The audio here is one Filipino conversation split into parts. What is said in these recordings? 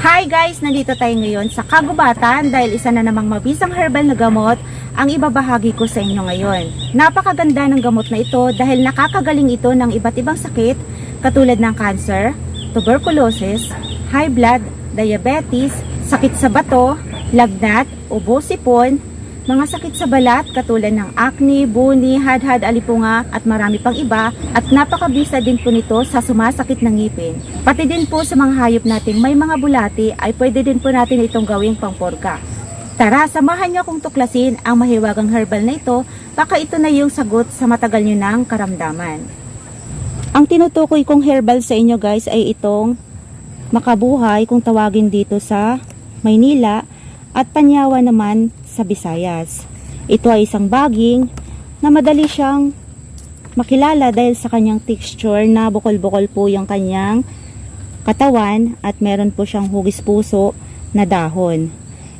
Hi guys! Nandito tayo ngayon sa kagubatan dahil isa na namang mabisang herbal na gamot ang ibabahagi ko sa inyo ngayon. Napakaganda ng gamot na ito dahil nakakagaling ito ng iba't ibang sakit katulad ng cancer, tuberculosis, high blood, diabetes, sakit sa bato, lagnat, ubo, sipon, mga sakit sa balat katulad ng acne, buni, hadhad, alipunga at marami pang iba at napakabisa din po nito sa sumasakit ng ngipin. Pati din po sa mga hayop nating may mga bulati ay pwede din po natin itong gawing pangporka. Tara, samahan niyo akong tuklasin ang mahiwagang herbal na ito, baka ito na yung sagot sa matagal nyo ng karamdaman. Ang tinutukoy kong herbal sa inyo guys ay itong makabuhay kung tawagin dito sa Maynila at panyawa naman sa Visayas. Ito ay isang baging na madali siyang makilala dahil sa kanyang texture na bukol-bukol po yung kanyang katawan at meron po siyang hugis puso na dahon.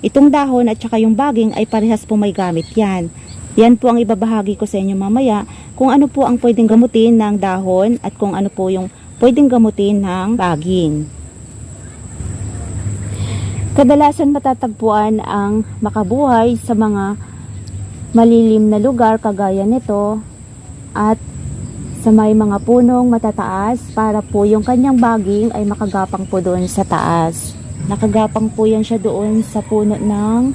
Itong dahon at saka yung baging ay parehas po may gamit yan. Yan po ang ibabahagi ko sa inyo mamaya kung ano po ang pwedeng gamutin ng dahon at kung ano po yung pwedeng gamutin ng baging. Kadalasan matatagpuan ang makabuhay sa mga malilim na lugar kagaya nito at sa may mga punong matataas para po yung kanyang baging ay makagapang po doon sa taas. Nakagapang po yan siya doon sa puno ng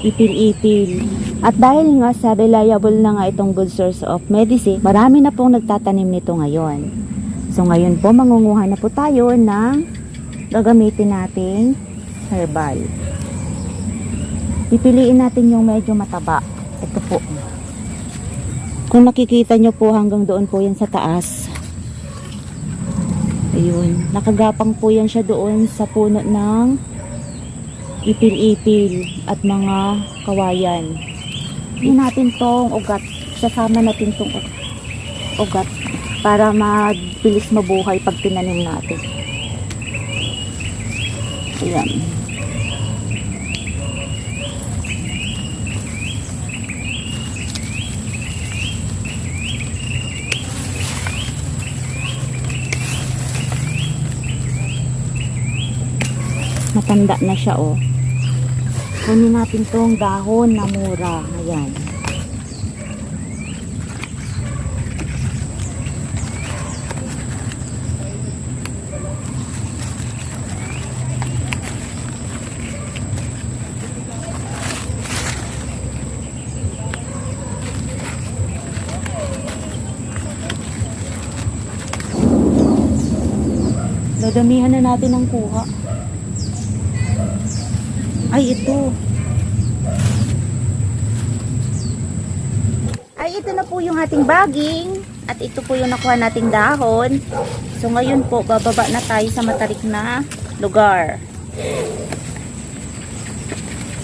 ipil-ipil. At dahil nga sa reliable na nga itong good source of medicine, marami na pong nagtatanim nito ngayon. So ngayon po mangunguha na po tayo ng gagamitin nating herbal. Pipiliin natin yung medyo mataba. Ito po. Kung nakikita nyo po hanggang doon po yan sa taas. Ayun. Nakagapang po yan siya doon sa puno ng ipil-ipil at mga kawayan. Hindi natin tong ugat. Sasama natin tong ugat para mabilis mabuhay pag tinanim natin. Ayan. Matanda na siya oh. Kunin natin tong dahon na mura. Ayan. Dadamihan na natin ang kuha. Ay, ito. Ay, ito na po yung ating baging. At ito po yung nakuha nating dahon. So, ngayon po, bababa na tayo sa matarik na lugar.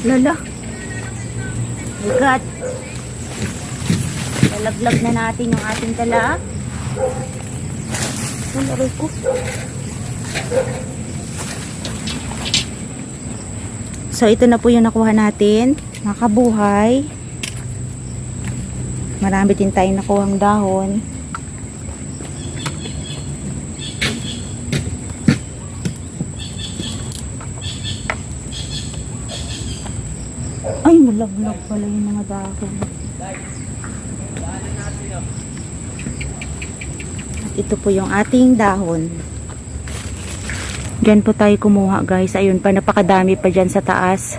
Lala. Lugat. Lalaglag na natin yung ating dala. Aray ko. So, ito na po yung nakuha natin. Makabuhay. Marami din tayong nakuhang dahon. Ay, malaglag pala yung mga dahon. At ito po yung ating dahon. Diyan po tayo kumuha guys. Ayun pa, napakadami pa dyan sa taas.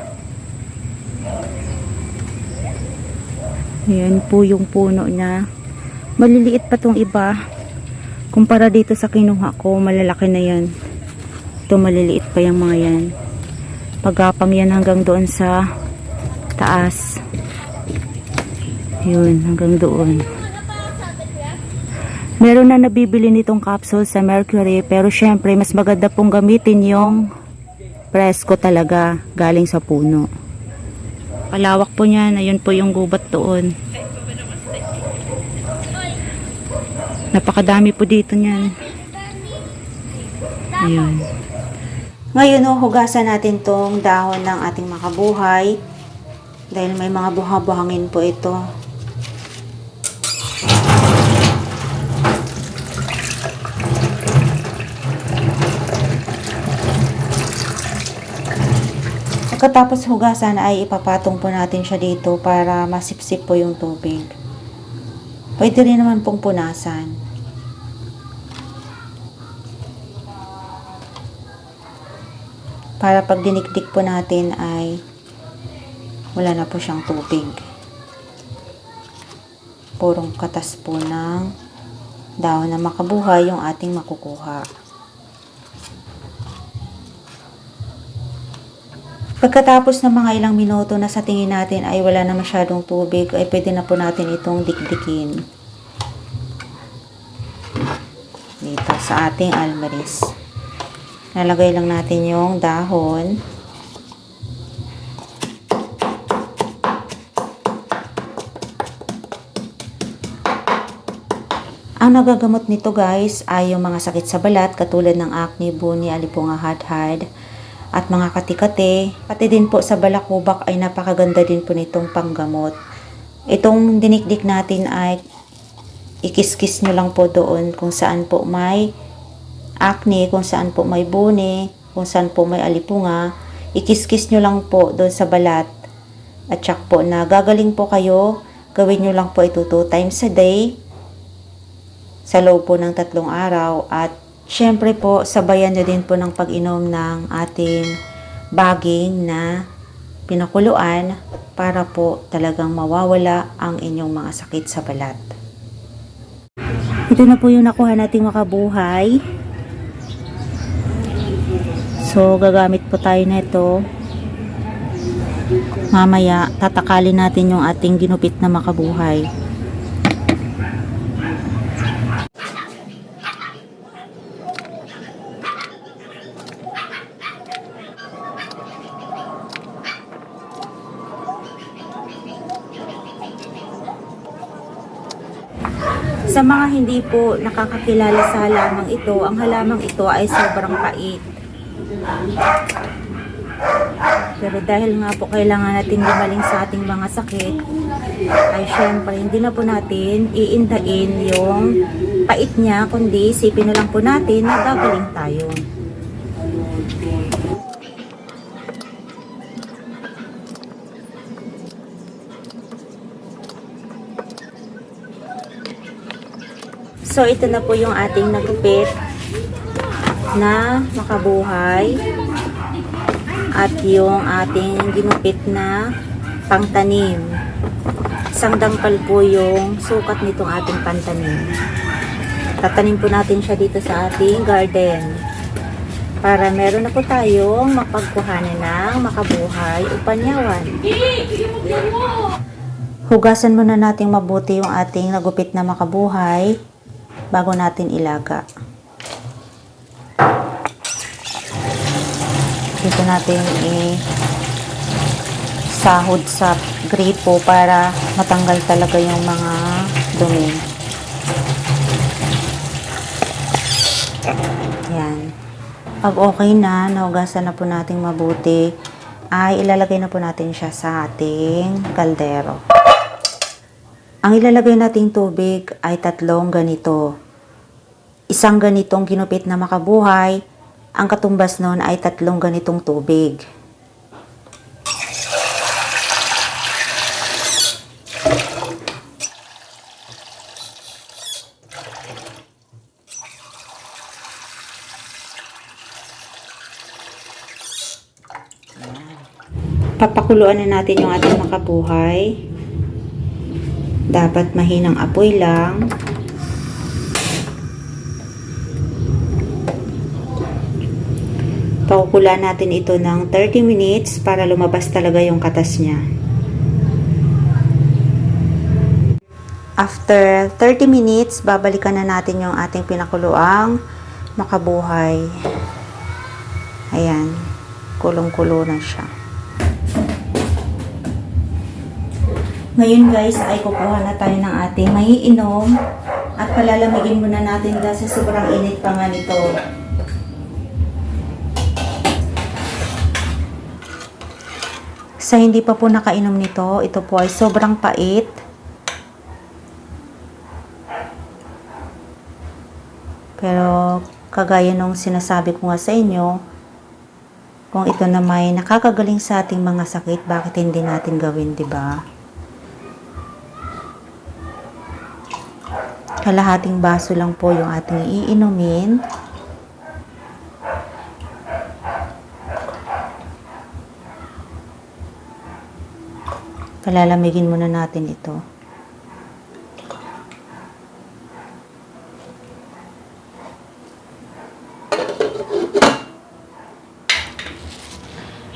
Ayan po yung puno niya. Maliliit pa tong iba. Kumpara dito sa kinuha ko, malalaki na yan. Ito maliliit pa yung mga yan. Pagapang yan hanggang doon sa taas. Yun, hanggang doon. Meron na nabibili nitong capsule sa Mercury pero syempre mas maganda pong gamitin yung presko talaga galing sa puno. Palawak po niyan, ayun po yung gubat doon. Napakadami po dito niyan. Ayun. Ngayon oh, hugasan natin tong dahon ng ating makabuhay dahil may mga buha-buhangin po ito. Pagkatapos hugasan ay ipapatong po natin siya dito para masipsip po yung tubig. Pwede rin naman pong punasan. Para pag dinikdik po natin ay wala na po siyang tubig. Purong katas po ng dahon na makabuhay yung ating makukuha. Pagkatapos ng mga ilang minuto na sa tingin natin ay wala na masyadong tubig, ay pwede na po natin itong dikdikin. Dito sa ating almaris. Nalagay lang natin yung dahon. Ang nagagamot nito guys ay yung mga sakit sa balat katulad ng acne, buni, alipunga, hadhad at mga katikate. Pati din po sa balakubak ay napakaganda din po nitong panggamot. Itong dinikdik natin ay ikiskis nyo lang po doon kung saan po may acne, kung saan po may buni, kung saan po may alipunga. Ikiskis nyo lang po doon sa balat. At tsak po na gagaling po kayo, gawin nyo lang po ito 2 times a day sa loob po ng tatlong araw at syempre po sabayan nyo din po ng pag-inom ng ating baging na pinakuluan para po talagang mawawala ang inyong mga sakit sa balat. Ito na po yung nakuha nating makabuhay. So, gagamit po tayo nito. Mamaya, tatakalin natin yung ating ginupit na makabuhay. Sa mga hindi po nakakakilala sa halamang ito, ang halamang ito ay sobrang pait. Pero dahil nga po kailangan natin gumaling sa ating mga sakit, ay syempre hindi na po natin iindain yung pait niya, kundi isipin na lang po natin na gagaling tayo. So, ito na po yung ating nagupit na makabuhay at yung ating ginupit na pangtanim. Isang po yung sukat nitong ating pantanim. Tatanim po natin siya dito sa ating garden para meron na po tayong mapagkuhanan ng makabuhay o panyawan. Hugasan muna natin mabuti yung ating nagupit na makabuhay bago natin ilaga. Dito natin i sahod sa gripo para matanggal talaga yung mga dumi. Yan. Pag okay na, nahugasan na po natin mabuti, ay ilalagay na po natin siya sa ating kaldero. Ang ilalagay nating tubig ay tatlong ganito. Isang ganitong ginupit na makabuhay, ang katumbas nun ay tatlong ganitong tubig. Papakuluan na natin yung ating makabuhay. Dapat mahinang apoy lang. Pakukulan natin ito ng 30 minutes para lumabas talaga yung katas niya. After 30 minutes, babalikan na natin yung ating pinakuluang makabuhay. Ayan, kulong-kulo na siya. Ngayon guys ay kukuha na tayo ng ating maiinom at palalamigin muna natin sa sobrang init pa nga nito. Sa hindi pa po nakainom nito, ito po ay sobrang pait. Pero kagaya nung sinasabi ko nga sa inyo, Kung ito na may nakakagaling sa ating mga sakit, bakit hindi natin gawin, di ba? Kalahating baso lang po yung ating iinumin. Palalamigin muna natin ito.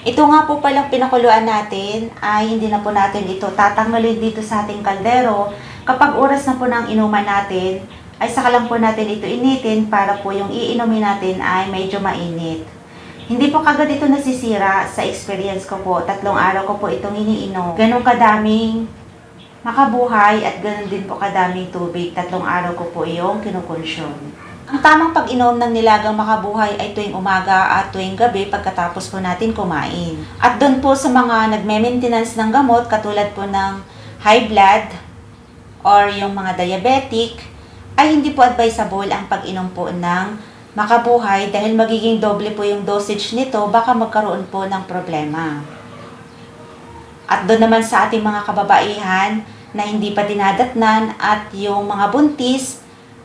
Ito nga po palang pinakuluan natin ay hindi na po natin ito tatanggalin dito sa ating kaldero. Kapag oras na po ng inuman natin, ay saka lang po natin ito initin para po yung iinumin natin ay medyo mainit. Hindi po kagad ito nasisira sa experience ko po. Tatlong araw ko po itong iniinom. Ganong kadaming makabuhay at ganon din po kadaming tubig. Tatlong araw ko po yung kinukonsyon. Ang tamang pag-inom ng nilagang makabuhay ay tuwing umaga at tuwing gabi pagkatapos po natin kumain. At doon po sa mga nagme-maintenance ng gamot katulad po ng high blood or yung mga diabetic ay hindi po advisable ang pag-inom po ng makabuhay dahil magiging doble po yung dosage nito baka magkaroon po ng problema. At doon naman sa ating mga kababaihan na hindi pa dinadatnan at yung mga buntis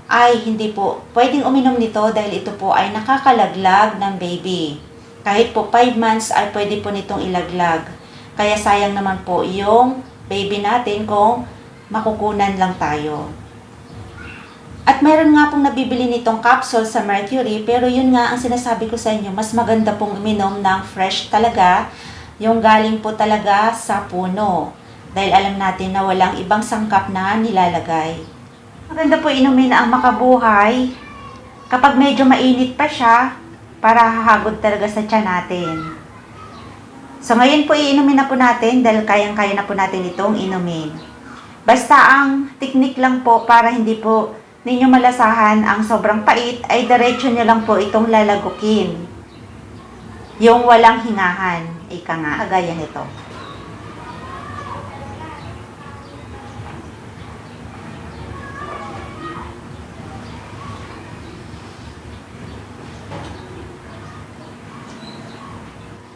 ay hindi po pwedeng uminom nito dahil ito po ay nakakalaglag ng baby. Kahit po 5 months ay pwede po nitong ilaglag. Kaya sayang naman po yung baby natin kung makukunan lang tayo. At meron nga pong nabibili nitong capsule sa Mercury, pero yun nga ang sinasabi ko sa inyo, mas maganda pong uminom ng fresh talaga, yung galing po talaga sa puno. Dahil alam natin na walang ibang sangkap na nilalagay. Maganda po inumin ang makabuhay kapag medyo mainit pa siya para hahagod talaga sa tiyan natin. So ngayon po iinumin na po natin dahil kayang-kaya na po natin itong inumin. Basta ang teknik lang po para hindi po ninyo malasahan ang sobrang pait ay diretso nyo lang po itong lalagukin. Yung walang hingahan, ika nga, kagaya nito.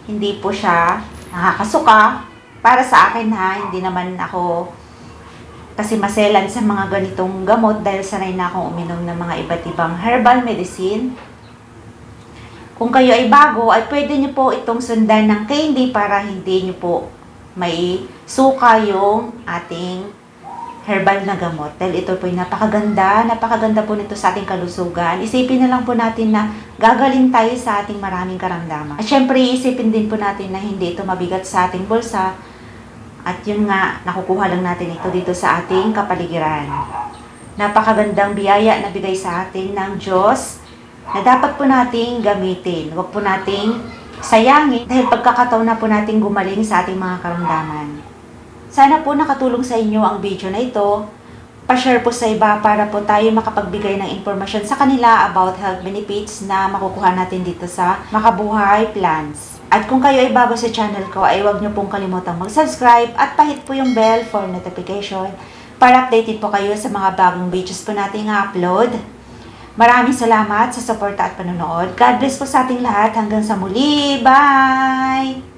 Hindi po siya nakakasuka. Para sa akin ha, hindi naman ako kasi maselan sa mga ganitong gamot dahil sanay na akong uminom ng mga iba't ibang herbal medicine. Kung kayo ay bago, ay pwede nyo po itong sundan ng candy para hindi nyo po may suka yung ating herbal na gamot. Dahil ito po ay napakaganda, napakaganda po nito sa ating kalusugan. Isipin na lang po natin na gagaling tayo sa ating maraming karamdaman. At syempre, isipin din po natin na hindi ito mabigat sa ating bulsa. At yun nga, nakukuha lang natin ito dito sa ating kapaligiran. Napakagandang biyaya na bigay sa atin ng Diyos na dapat po nating gamitin. Huwag po nating sayangin dahil pagkakataon na po nating gumaling sa ating mga karamdaman. Sana po nakatulong sa inyo ang video na ito. Pa-share po sa iba para po tayo makapagbigay ng impormasyon sa kanila about health benefits na makukuha natin dito sa Makabuhay Plans. At kung kayo ay bago sa channel ko, ay huwag niyo pong kalimutang mag-subscribe at pahit po yung bell for notification para updated po kayo sa mga bagong videos po nating upload. Maraming salamat sa suporta at panonood. God bless po sa ating lahat. Hanggang sa muli. Bye!